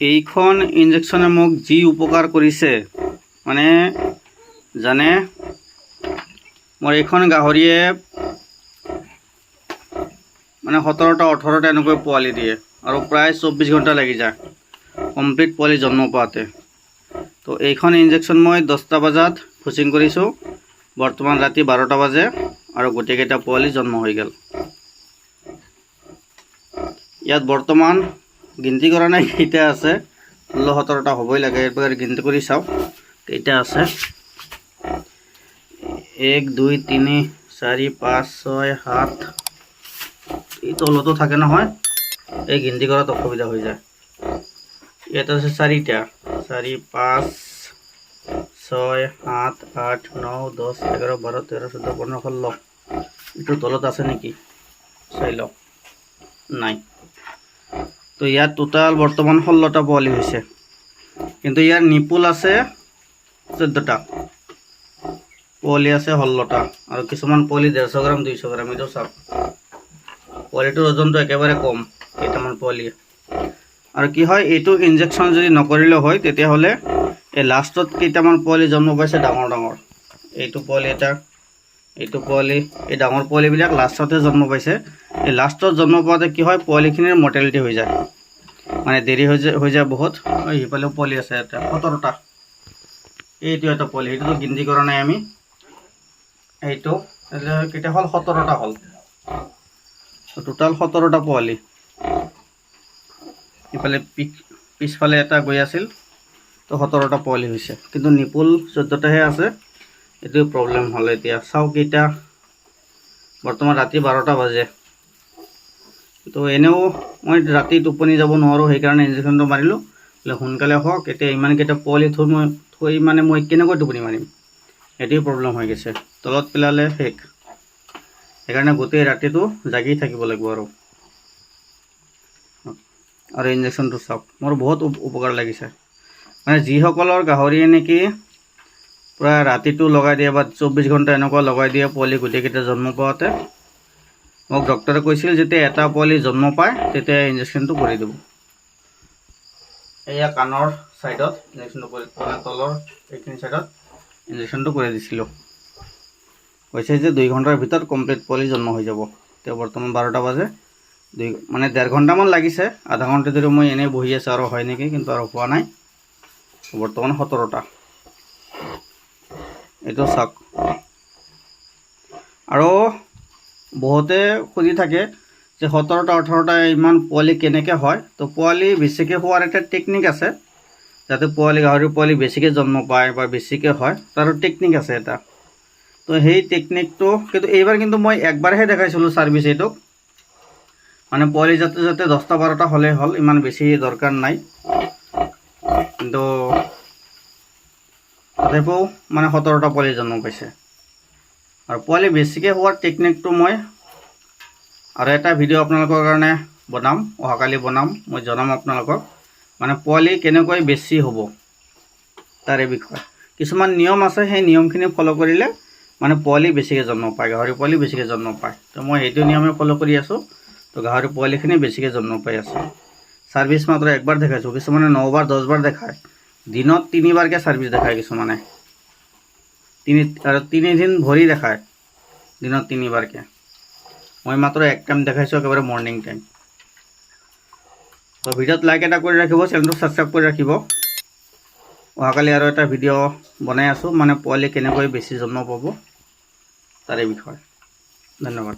এইখন ইনজেকশ্যনে মোক যি উপকাৰ কৰিছে মানে জানে, মোৰ এইখন গাহৰিয়ে মানে সোতৰটা, ওঠৰটা এনেকৈ পোৱালি দিয়ে আৰু প্ৰায় চৌব্বিছ ঘণ্টা লাগি যায় কমপ্লিট পোৱালি জন্ম পাওঁতে। তো এইখন ইনজেকশ্যন মই দহটা বজাত ফুচিং কৰিছোঁ, বৰ্তমান ৰাতি বাৰটা বাজে আৰু গোটেইকেইটা পোৱালি জন্ম হৈ গ'ল। ইয়াত বৰ্তমান গিনতি কৰা নাই, কেইটা আছে? ষোল্ল, সোতৰটা হ'বই লাগে পৰা গিনতি কৰি চাওঁ। কেইটা আছে? এক, দুই, তিনি, চাৰি, পাঁচ, ছয়, সাত। এই তলতো থাকে নহয়। এই গিনতি কৰাত অসুবিধা হৈ যায়। ইয়াত আছে চাৰিটা। চাৰি, পাঁচ, ছয়, সাত, আঠ, ন, দহ, এঘাৰ, বাৰ, তেৰ, চৈধ্য, পোন্ধৰ, ষোল্ল। এইটোৰ তলত আছে নেকি? চাই লওঁ। নাই। তো ইয়াত টোটাল বৰ্তমান ষোল্লটা পোৱালি হৈছে। কিন্তু ইয়াৰ নিপুল আছে চৈধ্যটা। পোৱালি আছে ষোল্লটা আৰু কিছুমান পোৱালি ডেৰশ গ্ৰাম, দুইশ গ্ৰাম, এইটো চাওক। পোৱালিটোৰ ওজনটো একেবাৰে কম, কেইটামান পোৱালি। আৰু কি হয়, এইটো ইনজেকশ্যন যদি নকৰিলে হয়, তেতিয়াহ'লে এই লাষ্টত কেইটামান পোৱালি জন্ম পাইছে ডাঙৰ ডাঙৰ। এইটো পোৱালি এটা, এইটো পোৱালি, এই ডাঙৰ পোৱালিবিলাক লাষ্টতে জন্ম পাইছে। লাষ্টত জন্ম পাওঁতে কি হয়, পোৱালিখিনিৰ মৰ্টেলিটি হৈ যায়। মানে দেৰি হৈ যায় হৈ যায় বহুত। এই সিফালেও পোৱালি আছে এটা, সোতৰটা। এইটো এটা পোৱালি, সেইটোতো গিনতি কৰা নাই আমি। এইটো এতিয়া কেতিয়া হ'ল, সোতৰটা হ'ল। টোটাল সোতৰটা পোৱালি। ইফালে পিছ, পিছফালে এটা গৈ আছিল, তো সোতৰটা পোৱালি হৈছে। কিন্তু নিপুল চৈধ্যটাহে আছে। এইটোৱে প্ৰব্লেম হ'ল এতিয়া। চাওঁ কেইটা। বৰ্তমান ৰাতি বাৰটা বাজে। তো এনেও মই ৰাতি টোপনি যাব নোৱাৰোঁ, সেইকাৰণে ইনজেকশ্যনটো মাৰিলোঁ। বোলে সোনকালে হওক, এতিয়া ইমানকেইটা পোৱালি থৈ মই, থৈ মানে মই কেনেকৈ টোপনি মাৰিম? সেইটোৱে প্ৰব্লেম হৈ গৈছে। তলত পেলালে শেষ। সেইকাৰণে গোটেই ৰাতিটো জাগি থাকিব লাগিব আৰু। আৰু ইনজেকশ্যনটো চাওক, মোৰ বহুত উপকাৰ লাগিছে। মানে যিসকলৰ গাহৰিয়ে নেকি পূৰা ৰাতিটো লগাই দিয়ে বা চৌব্বিছ ঘণ্টা এনেকুৱা লগাই দিয়ে পোৱালি গোটেইকেইটা জন্ম পাওঁতে মোক ডক্টৰে কৈছিল যেতিয়া এটা পোৱালি জন্ম পায়, তেতিয়া ইনজেকশ্যনটো কৰি দিব। এয়া কাণৰ ছাইডত ইনজেকশ্যনটো কৰি মানে তলৰ এইখিনি ছাইডত ইনজেকশ্যনটো কৰি দিছিলোঁ। কৈছে যে দুই ঘণ্টাৰ ভিতৰত কমপ্লিট পোৱালি জন্ম হৈ যাব। এতিয়া বৰ্তমান বাৰটা বাজে। দুই মানে ডেৰ ঘণ্টামান লাগিছে। আধা ঘণ্টা ধৰি মই এনেই বহি আছোঁ আৰু হয় নেকি কিন্তু আৰু হোৱা নাই। বৰ্তমান সোতৰটা। এইটো চাওক। বহুতে সুধি থাকে যে সোতৰটা ওঠৰটা ইমান পোৱালি কেনেকৈ হয়। তো পোৱালি বেছিকৈ হোৱাৰ এটা টেকনিক আছে। যাতে পোৱালি, গাহৰি পোৱালি বেছিকৈ জন্ম পায় বা বেছিকৈ হয়, তাৰো টেকনিক আছে এটা। তো সেই টেকনিকটো কিন্তু এইবাৰ কিন্তু মই একবাৰহে দেখাইছিলোঁ ছাৰ্ভিচ এইটোক। মানে পোৱালি যাতে যাতে দহটা, বাৰটা হ'লেই হ'ল, ইমান বেছি দৰকাৰ নাই। কিন্তু তথাপিও মানে সোতৰটা পোৱালি জন্ম পাইছে। আৰু পোৱালি বেছিকৈ হোৱাৰ টেকনিকটো মই আৰু এটা ভিডিঅ' আপোনালোকৰ কাৰণে বনাম, অহাকালি বনাম, মই জনাম আপোনালোকক মানে পোৱালি কেনেকৈ বেছি হ'ব তাৰে বিষয়ে। কিছুমান নিয়ম আছে, সেই নিয়মখিনি ফ'ল' কৰিলে মানে পোৱালি বেছিকৈ জন্ম পায়, গাহৰি পোৱালি বেছিকৈ জন্ম পায়। তো মই সেইটো নিয়মে ফ'ল' কৰি আছোঁ, তো গাহৰি পোৱালিখিনি বেছিকৈ জন্ম পাই আছে। ছাৰ্ভিচ মাত্ৰ একবাৰ দেখাইছোঁ, কিছুমানে নবাৰ, দহবাৰ দেখায়। দিনত তিনিবাৰকৈ ছাৰ্ভিচ দেখায় কিছুমানে। তিনি আৰু তিনিদিন ভৰি দেখায়, দিনত তিনিবাৰকৈ। মই মাত্ৰ এক টাইম দেখাইছোঁ, একেবাৰে মৰ্ণিং টাইম তো ভিডিঅ'ত লাইক এটা কৰি ৰাখিব চেনেলটো ছাবস্ক্ৰাইব কৰি ৰাখিব। অহাকালি আৰু এটা ভিডিঅ' বনাই আছোঁ মানে পোৱালি কেনেকৈ বেছি জন্ম পাব, তাৰে বিষয়ে। ধন্যবাদ।